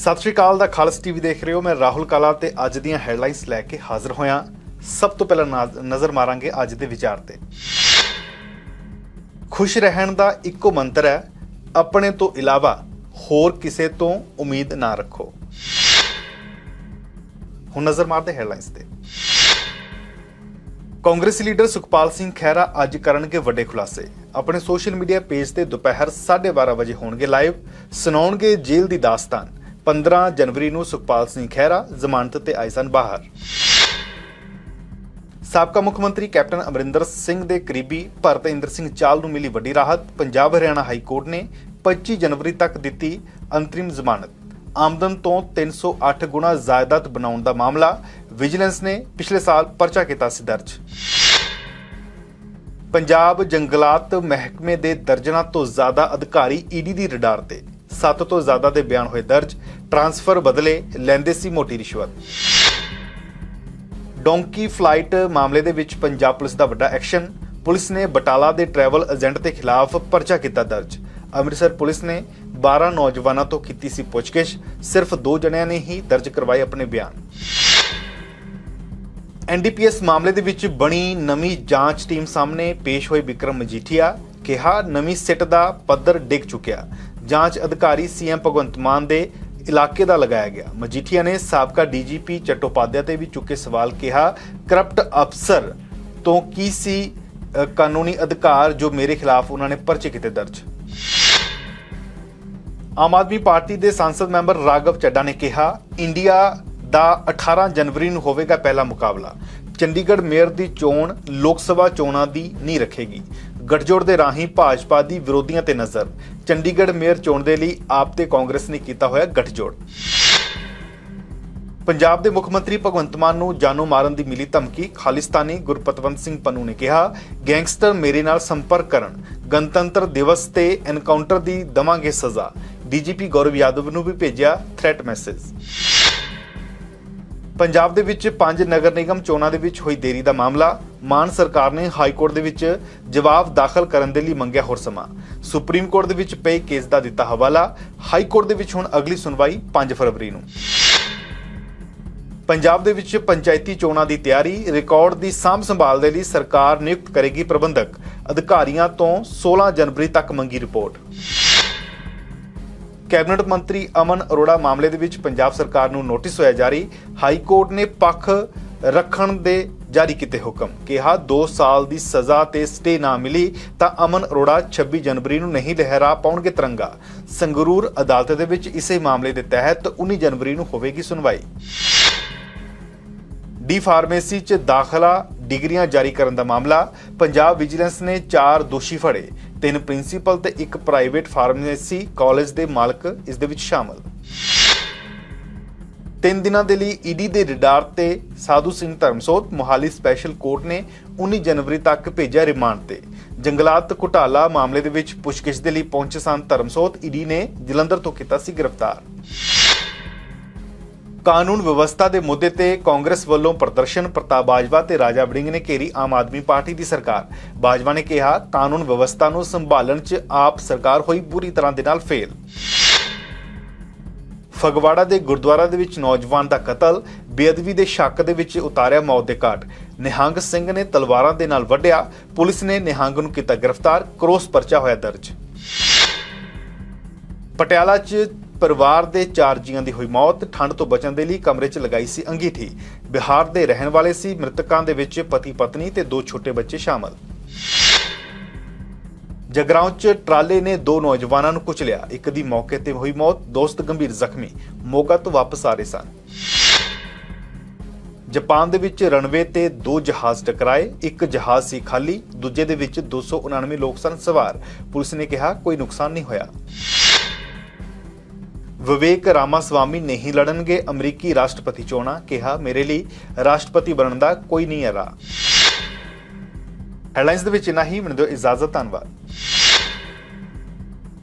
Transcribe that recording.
ਸਤਿ ਸ਼੍ਰੀ ਅਕਾਲ ਦਾ ਖਾਲਸ ਟੀਵੀ ਦੇਖ ਰਹੇ ਹੋ। ਮੈਂ ਰਾਹੁਲ ਕਾਲਾ ਤੇ ਅੱਜ ਦੀਆਂ ਹੈਡਲਾਈਨਸ ਲੈ ਕੇ ਹਾਜ਼ਰ ਹੋਇਆ। ਸਭ ਤੋਂ ਪਹਿਲਾਂ ਨਾਜ਼- ਨਜ਼ਰ ਮਾਰਾਂਗੇ ਅੱਜ ਦੇ ਵਿਚਾਰ ਤੇ। ਖੁਸ਼ ਰਹਿਣ ਦਾ ਇੱਕੋ ਮੰਤਰ ਹੈ, ਆਪਣੇ ਤੋਂ ਇਲਾਵਾ ਹੋਰ ਕਿਸੇ ਤੋਂ ਉਮੀਦ ਨਾ ਰੱਖੋ। ਹੁਣ ਨਜ਼ਰ ਮਾਰਦੇ ਹੈਡਲਾਈਨਸ ਤੇ। ਕਾਂਗਰਸੀ ਲੀਡਰ ਸੁਖਪਾਲ ਸਿੰਘ ਖਹਿਰਾ ਅੱਜ ਕਰਨਗੇ ਵੱਡੇ ਖੁਲਾਸੇ। ਆਪਣੇ ਸੋਸ਼ਲ ਮੀਡੀਆ ਪੇਜ ਤੇ ਦੁਪਹਿਰ 12:30 ਵਜੇ ਹੋਣਗੇ ਲਾਈਵ ਸੁਣਾਉਣਗੇ ਜੇਲ੍ਹ ਦੀ ਦਾਸਤਾਨ। 15 ਜਨਵਰੀ ਨੂੰ ਸੁਖਪਾਲ ਸਿੰਘ ਖਹਿਰਾ ਜ਼ਮਾਨਤ ਤੇ ਆਏ ਸਨ ਬਾਹਰ। ਸਾਬਕਾ ਮੁੱਖ ਮੰਤਰੀ ਕੈਪਟਨ ਅਮਰਿੰਦਰ ਸਿੰਘ ਦੇ ਕਰੀਬੀ ਭਰਤ ਇੰਦਰ ਸਿੰਘ ਚਾਲ ਨੂੰ ਮਿਲੀ ਵੱਡੀ ਰਾਹਤ। ਪੰਜਾਬ ਹਰਿਆਣਾ ਹਾਈ ਕੋਰਟ ਨੇ 25 ਜਨਵਰੀ ਤੱਕ ਦਿੱਤੀ ਅੰਤਰਿਮ ਜ਼ਮਾਨਤ। ਆਮਦਨ ਤੋਂ 308 ਗੁਣਾ ਜਾਇਦਾਦ ਬਣਾਉਣ ਦਾ ਮਾਮਲਾ ਵਿਜੀਲੈਂਸ ਨੇ ਪਿਛਲੇ ਸਾਲ ਪਰਚਾ ਕੀਤਾ ਸੀ ਦਰਜ। ਪੰਜਾਬ ਜੰਗਲਾਤ ਮਹਿਕਮੇ ਦੇ ਦਰਜਨਾਂ ਤੋਂ ਜ਼ਿਆਦਾ ਅਧਿਕਾਰੀ ਈਡੀ ਦੀ ਰਡਾਰ ਤੇ 7 ਤੋਂ ਜ਼ਿਆਦਾ ਦੇ ਬਿਆਨ ਹੋਏ ਦਰਜ, ਟਰਾਂਸਫਰ ਬਦਲੇ ਲੈਂਦੇ ਸੀ ਮੋਟੀ ਰਿਸ਼ਵਤ। ਡੋਂਕੀ ਫਲਾਈਟ ਮਾਮਲੇ ਦੇ ਵਿੱਚ ਪੰਜਾਬ ਪੁਲਿਸ ਦਾ ਵੱਡਾ ਐਕਸ਼ਨ, ਪੁਲਿਸ ਨੇ ਬਟਾਲਾ ਦੇ ਟਰੈਵਲ ਏਜੰਟ ਦੇ ਖਿਲਾਫ ਪਰਚਾ ਕੀਤਾ ਦਰਜ। ਅੰਮ੍ਰਿਤਸਰ ਪੁਲਿਸ ਨੇ 12 ਨੌਜਵਾਨਾਂ ਤੋਂ ਕੀਤੀ ਸੀ ਪੁੱਛਗਿੱਛ, ਸਿਰਫ ਦੋ ਜਣਿਆਂ ਨੇ ਹੀ ਦਰਜ ਕਰਵਾਏ ਆਪਣੇ ਬਿਆਨ। ਐਨਡੀਪੀਐਸ ਮਾਮਲੇ ਦੇ ਵਿੱਚ ਬਣੀ ਨਵੀਂ ਜਾਂਚ ਟੀਮ ਸਾਹਮਣੇ ਪੇਸ਼ ਹੋਏ ਵਿਕਰਮ ਮਜੀਠੀਆ, ਕਿਹਾ, ਨਵੀਂ ਸਿੱਟ ਦਾ ਪੱਧਰ ਡਿੱਗ ਚੁੱਕਿਆ। ਜਾਂਚ ਅਧਿਕਾਰੀ ਸੀਐਮ ਭਗਵੰਤ ਮਾਨ ਦੇ ਇਲਾਕੇ ਦਾ ਲਗਾਇਆ ਗਿਆ। ਮਜੀਠੀਆ ਨੇ ਸਾਬਕਾ ਡੀਜੀਪੀ ਚਟੋਪਾਧਿਆ ਤੇ ਵੀ ਚੁੱਕੇ ਸਵਾਲ ਕਿਹਾ, ਕਰਪਟ ਅਫਸਰ ਤੋਂ ਕੀ ਸੀ ਕਾਨੂੰਨੀ ਅਧਿਕਾਰ ਜੋ ਮੇਰੇ ਖਿਲਾਫ ਉਹਨਾਂ ਨੇ ਪਰਚੇ ਕੀਤੇ ਦਰਜ? ਆਮ ਆਦਮੀ ਪਾਰਟੀ ਦੇ ਸੰਸਦ ਮੈਂਬਰ ਰਾਘਵ ਚੱਡਾ ਨੇ ਕਿਹਾ, ਇੰਡੀਆ ਦਾ 18 ਜਨਵਰੀ ਨੂੰ ਹੋਵੇਗਾ ਪਹਿਲਾ ਮੁਕਾਬਲਾ। ਚੰਡੀਗੜ੍ਹ ਮੇਅਰ ਦੀ ਚੋਣ ਲੋਕ ਸਭਾ ਚੋਣਾਂ ਦੀ ਨਹੀਂ ਰੱਖੇਗੀ। ਗੱਠਜੋੜ ਦੇ ਰਾਹੀਂ ਭਾਜਪਾ ਦੀ ਵਿਰੋਧੀਆਂ ਤੇ ਨਜ਼ਰ। ਚੰਡੀਗੜ੍ਹ ਮੇਅਰ ਚੋਣ ਦੇ ਲਈ ਆਪ ਤੇ ਕਾਂਗਰਸ ਨੇ ਕੀਤਾ ਹੋਇਆ ਗਠਜੋੜ। ਪੰਜਾਬ ਦੇ ਮੁੱਖ ਮੰਤਰੀ ਭਗਵੰਤ ਮਾਨ ਨੂੰ ਜਾਨੋਂ ਮਾਰਨ ਦੀ ਮਿਲੀ ਧਮਕੀ, ਖਾਲਿਸਤਾਨੀ ਗੁਰਪਤਵੰਤ ਸਿੰਘ ਪੰਨੂ ਨੇ ਕਿਹਾ, ਗੈਂਗਸਟਰ ਮੇਰੇ ਨਾਲ ਸੰਪਰਕ ਕਰਨ, ਗਣਤੰਤਰ ਦਿਵਸ ਤੇ ਐਨਕਾਊਂਟਰ ਦੀ ਦਵਾਂਗੇ ਸਜ਼ਾ। ਡੀਜੀਪੀ ਗੌਰਵ ਯਾਦਵ ਨੂੰ ਵੀ ਭੇਜਿਆ ਥ੍ਰੈਟ ਮੈਸੇਜ ਪੰਜਾਬ ਦੇ ਵਿੱਚ ਪੰਜ ਨਗਰ ਨਿਗਮ ਚੋਣਾਂ ਦੇ ਵਿੱਚ ਹੋਈ ਦੇਰੀ ਦਾ ਮਾਮਲਾ। ਮਾਨ ਸਰਕਾਰ ਨੇ ਹਾਈ ਕੋਰਟ ਦੇ ਵਿੱਚ ਜਵਾਬ ਦਾਖਲ ਕਰਨ ਦੇ ਲਈ ਮੰਗਿਆ ਹੋਰ ਸਮਾਂ। ਸੁਪਰੀਮ ਕੋਰਟ ਦੇ ਵਿੱਚ ਪਏ ਕੇਸ ਦਾ ਦਿੱਤਾ ਹਵਾਲਾ। ਹਾਈ ਕੋਰਟ ਦੇ ਵਿੱਚ ਹੁਣ ਅਗਲੀ ਸੁਣਵਾਈ 5 ਫਰਵਰੀ ਨੂੰ। ਪੰਜਾਬ ਦੇ ਵਿੱਚ ਪੰਚਾਇਤੀ ਚੋਣਾਂ ਦੀ ਤਿਆਰੀ ਰਿਕਾਰਡ ਦੀ ਸਾਂਭ ਸੰਭਾਲ ਦੇ ਲਈ ਸਰਕਾਰ ਨਿਯੁਕਤ ਕਰੇਗੀ ਪ੍ਰਬੰਧਕ। ਅਧਿਕਾਰੀਆਂ ਤੋਂ 16 ਜਨਵਰੀ ਤੱਕ ਮੰਗੀ ਰਿਪੋਰਟ। ਕੈਬਨਿਟ ਮੰਤਰੀ ਅਮਨ ਅਰੋੜਾ ਮਾਮਲੇ ਦੇ ਵਿੱਚ ਪੰਜਾਬ ਸਰਕਾਰ ਨੂੰ ਨੋਟਿਸ ਹੋਇਆ ਜਾਰੀ। ਹਾਈ ਕੋਰਟ ਨੇ ਪੱਖ ਰੱਖਣ ਦੇ ਜਾਰੀ ਕੀਤੇ ਹੁਕਮ। ਕਿਹਾ 2 ਸਾਲ ਦੀ ਸਜ਼ਾ ਤੇ ਸਟੇ ਨਾ ਮਿਲੀ ਤਾਂ ਅਮਨ ਅਰੋੜਾ 26 ਜਨਵਰੀ ਨੂੰ ਨਹੀਂ ਲਹਿਰਾ ਪਾਉਣਗੇ ਤਿਰੰਗਾ। ਸੰਗਰੂਰ ਅਦਾਲਤ ਦੇ ਵਿੱਚ ਇਸੇ ਮਾਮਲੇ ਦੇ ਤਹਿਤ 19 ਜਨਵਰੀ ਨੂੰ ਹੋਵੇਗੀ ਸੁਣਵਾਈ। ਡੀ ਫਾਰਮੇਸੀ 'ਚ ਦਾਖਲਾ, ਡਿਗਰੀਆਂ ਜਾਰੀ ਕਰਨ ਦਾ ਮਾਮਲਾ। ਪੰਜਾਬ ਵਿਜੀਲੈਂਸ ਨੇ 4 ਦੋਸ਼ੀ ਫੜੇ। ਤਿੰਨ ਪ੍ਰਿੰਸੀਪਲ ਤੇ ਇੱਕ ਪ੍ਰਾਈਵੇਟ ਫਾਰਮੇਸੀ ਕਾਲਜ ਦੇ ਮਾਲਕ ਇਸ ਦੇ ਵਿੱਚ ਸ਼ਾਮਲ। ਤਿੰਨ ਦਿਨਾਂ ਦੇ ਲਈ ਈਡੀ ਦੇ ਰਿਡਾਰ ਤੇ ਸਾਧੂ ਸਿੰਘ ਧਰਮਸੋਤ ਮੋਹਾਲੀ ਸਪੈਸ਼ਲ ਕੋਰਟ ਨੇ 19 ਜਨਵਰੀ ਤੱਕ ਭੇਜਿਆ ਰਿਮਾਂਡ ਤੇ। ਜੰਗਲਾਤ ਘੁਟਾਲਾ ਮਾਮਲੇ ਦੇ ਵਿੱਚ ਪੁੱਛਗਿੱਛ ਦੇ ਲਈ ਪਹੁੰਚੇ ਸਨ ਧਰਮਸੋਤ, ਈਡੀ ਨੇ ਜਲੰਧਰ ਤੋਂ ਕੀਤਾ ਸੀ ਗ੍ਰਿਫਤਾਰ। ਕਾਨੂੰਨ ਵਿਵਸਥਾ ਦੇ ਮੁੱਦੇ ਤੇ ਕਾਂਗਰਸ ਵੱਲੋਂ ਪ੍ਰਦਰਸ਼ਨ ਪ੍ਰਤਾਪ ਬਾਜਵਾ ਤੇ ਰਾਜਾ ਵੜਿੰਗ ਨੇ ਘੇਰੀ ਆਮ ਆਦਮੀ ਪਾਰਟੀ ਦੀ ਸਰਕਾਰ। ਬਾਜਵਾ ਨੇ ਕਿਹਾ, ਕਾਨੂੰਨ ਵਿਵਸਥਾ ਨੂੰ ਸੰਭਾਲਣ 'ਚ ਆਪ ਸਰਕਾਰ ਹੋਈ ਬੁਰੀ ਤਰ੍ਹਾਂ ਦੇ ਨਾਲ ਫੇਲ। ਫਗਵਾੜਾ ਦੇ ਗੁਰਦੁਆਰਾ ਦੇ ਵਿੱਚ ਨੌਜਵਾਨ ਦਾ ਕਤਲ, ਬੇਅਦਬੀ ਦੇ ਸ਼ੱਕ ਦੇ ਵਿੱਚ ਉਤਾਰਿਆ ਮੌਤ ਦੇ ਘਾਟ। ਨਿਹੰਗ ਸਿੰਘ ਨੇ ਤਲਵਾਰਾਂ ਦੇ ਨਾਲ ਵੱਢਿਆ, ਪੁਲਿਸ ਨੇ ਨਿਹੰਗ ਨੂੰ ਕੀਤਾ ਗ੍ਰਿਫਤਾਰ, ਕਰੋਸ ਪਰਚਾ ਹੋਇਆ ਦਰਜ। ਪਟਿਆਲਾ 'ਚ ਪਰਿਵਾਰ ਦੇ ਚਾਰ ਜੀਆਂ ਦੀ ਹੋਈ ਮੌਤ, ਠੰਡ ਤੋਂ ਬਚਣ ਦੇ ਲਈ ਕਮਰੇ 'ਚ ਲਗਾਈ ਸੀ ਅੰਗੀਠੀ। ਬਿਹਾਰ ਦੇ ਰਹਿਣ ਵਾਲੇ ਸੀ ਮ੍ਰਿਤਕਾਂ ਦੇ ਵਿੱਚ ਪਤੀ ਪਤਨੀ ਤੇ ਦੋ ਛੋਟੇ ਬੱਚੇ ਸ਼ਾਮਲ। ਜਗਰਾਉਂ 'ਚ ਟਰਾਲੇ ਨੇ ਦੋ ਨੌਜਵਾਨਾਂ ਨੂੰ ਕੁਚਲਿਆ। ਇੱਕ ਦੀ ਮੌਕੇ ਤੇ ਹੋਈ ਮੌਤ, ਦੋਸਤ ਗੰਭੀਰ ਜ਼ਖਮੀ। ਮੋਗਾ ਤੋਂ ਵਾਪਸ ਆ ਰਹੇ ਸਨ। ਜਾਪਾਨ ਦੇ ਵਿੱਚ ਰਣਵੇ ਤੇ ਦੋ ਜਹਾਜ਼ ਟਕਰਾਏ, ਇੱਕ ਜਹਾਜ਼ ਸੀ ਖਾਲੀ, ਦੂਜੇ ਦੇ ਵਿੱਚ 299 ਲੋਕ ਸਨ ਸਵਾਰ। ਪੁਲਿਸ ਨੇ ਕਿਹਾ, ਕੋਈ ਨੁਕਸਾਨ ਨਹੀਂ ਹੋਇਆ। ਵਿਵੇਕ ਰਾਮਾਸਵਾਮੀ ਨਹੀਂ ਲੜਨਗੇ, ਅਮਰੀਕੀ ਰਾਸ਼ਟਰਪਤੀ ਚੋਣਾਂ, ਕਿਹਾ ਮੇਰੇ ਲਈ ਰਾਸ਼ਟਰਪਤੀ ਬਣਨ ਦਾ ਕੋਈ ਨਹੀਂ ਹੈ ਰਾਹ ਹੈਡਲਾਈਨਸ ਦੇ ਵਿੱਚ ਇਨਾ ਹੀ, ਮੈਨੂੰ ਦਿਓ ਇਜਾਜ਼ਤ, ਧੰਨਵਾਦ।